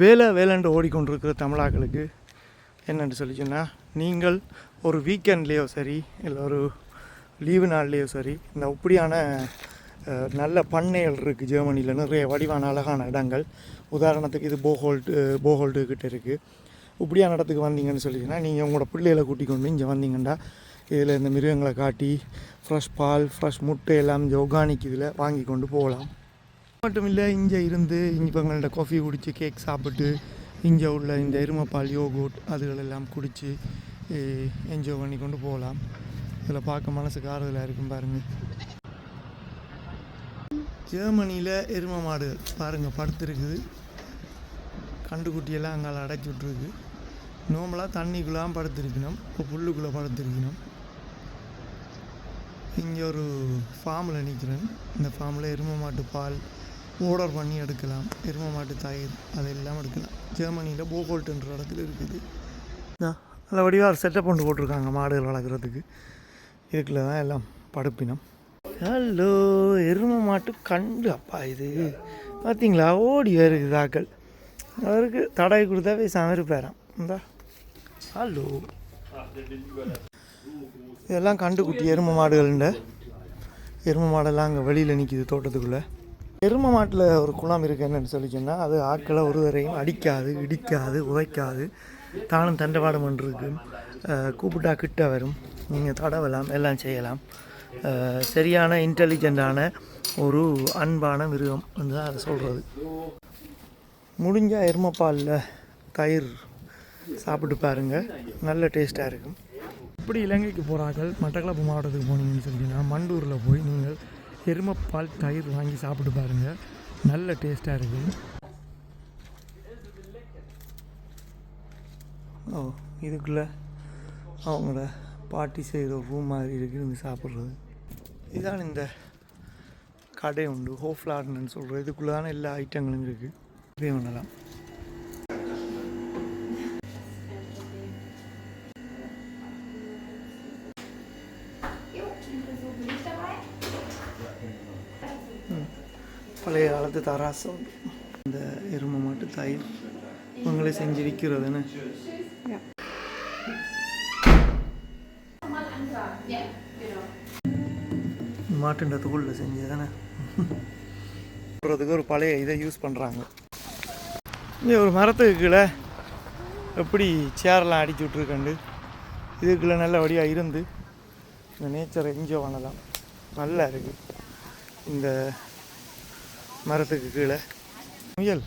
வேலை வேலைன்று ஓடிக்கொண்டிருக்கிற தமிழாக்களுக்கு என்னென்னு சொல்லி சொன்னால் நீங்கள் ஒரு வீக்கெண்ட்லேயோ சரி இல்லை ஒரு லீவு நாள்லேயோ சரி இந்த இப்படியான நல்ல பண்ணைகள் இருக்குது ஜெர்மனியில் நிறைய வடிவான அழகான இடங்கள். உதாரணத்துக்கு இது போஹோல்டு போஹோல்டு கிட்டே இருக்குது இப்படியான இடத்துக்கு வந்தீங்கன்னு சொல்லிச்சுன்னா நீங்கள் உங்களோட பிள்ளைகளை கூட்டிக் கொண்டு இங்கே வந்தீங்கன்னா இதில் இந்த மிருகங்களை காட்டி ஃப்ரெஷ் பால் ஃப்ரெஷ் முட்டை எல்லாம் இந்த ஒர்கானிக் இதில் வாங்கி கொண்டு போகலாம். மட்டும் இல்லை இங்கே இருந்து இங்கே இப்போ எங்கள்கிட்ட காஃபி குடித்து கேக் சாப்பிட்டு இங்கே உள்ள இந்த எருமைப்பால் யோகோட் அதுகளெல்லாம் குடித்து என்ஜாய் பண்ணி கொண்டு போகலாம். இதில் பார்க்க மனசுக்கு ஆறுதலாக இருக்கும் பாருங்கள் ஜெர்மனியில் எருமை மாடு பாருங்கள் படுத்துருக்குது. கண்டுக்குட்டியெல்லாம் அங்கால அடைச்சி விட்ருக்கு நோம்பலாக தண்ணிக்குள்ளாம் படுத்துருக்கணும். இப்போ புல்லுக்குள்ளே படுத்துருக்கணும். இங்கே ஒரு ஃபார்மில் நிற்கிறேன் இந்த ஃபார்மில் எருமை மாட்டு பால் ஆர்டர் பண்ணி எடுக்கலாம். எருமை மாட்டு தயிர் அதெல்லாம் எடுக்கலாம். ஜெர்மனியில் போகோல்ட்டுன்ற இடத்துல இருக்குது. நல்ல வடிவாக ஒரு செட்டப் கொண்டு போட்டிருக்காங்க மாடுகள் வளர்க்குறதுக்கு. இதுக்குள்ள தான் எல்லாம் படுப்பினம். ஹலோ எருமை மாட்டு கண்டு அப்பா இது. பார்த்தீங்களா ஓடி வருது தாக்கள் அவருக்கு தடவை கொடுத்தா பேசாமல் இருப்பாராம் இந்தா. ஹலோ. இதெல்லாம் கண்டுக்குட்டி எருமை மாடுகள்ண்ட எருமை மாடெல்லாம் அங்கே வெளியில் நிற்கிது தோட்டத்துக்குள்ளே. எருமை மாட்டில் ஒரு குளம் இருக்கு என்னன்னு சொல்லி சொன்னால் அது ஆட்களை ஒருவரையும் அடிக்காது இடிக்காது உதைக்காது. தானும் தண்டவாடம் இருக்கு. கூப்பிட்டா கிட்ட வரும். நீங்கள் தடவலாம் எல்லாம் செய்யலாம். சரியான இன்டெலிஜெண்ட்டான ஒரு அன்பான மிருகம் வந்து தான் அதை சொல்கிறது முடிஞ்சால் எருமைப்பாலில் தயிர் சாப்பிட்டு பாருங்கள் நல்ல டேஸ்ட்டாக இருக்கும். இப்படி இலங்கைக்கு போகிறார்கள் மட்டக்களப்பு மாவட்டத்துக்கு போனீங்கன்னு சொல்லிங்கன்னா மண்டூரில் போய் நீங்கள் எருமைப்பால் தயிர் வாங்கி சாப்பிட்டு பாருங்கள் நல்ல டேஸ்ட்டாக இருக்குது ஓ இதுக்குள்ளே அவங்களோட பாட்டி செய்கிற ரூம் மாதிரி இருக்குது இங்கே சாப்பிட்றது. இதுதான் இந்த கடை உண்டு ஹோஃப்லார்னு சொல்கிறது இதுக்குள்ளே தானே எல்லா ஐட்டங்களும் இருக்குது இதே பண்ணலாம் பழைய காலத்து தராசு. இந்த எருமை மாட்டு தயிர் இவங்களே செஞ்சு விற்கிறதுன்னு மாட்டுண்ட தோலில் செஞ்சதானே? தானே ஒரு பழைய இதை யூஸ் பண்ணுறாங்க இங்கே ஒரு மரத்துக்கு கீழே எப்படி சேரெல்லாம் அடிச்சு விட்ருக்கண்டு இதுக்குள்ளே நல்ல வழியாக இருந்து இந்த நேச்சரை என்ஜாய் பண்ணலாம் நல்லா இருக்குது இந்த மரத்துக்கு கீழே. முயல்.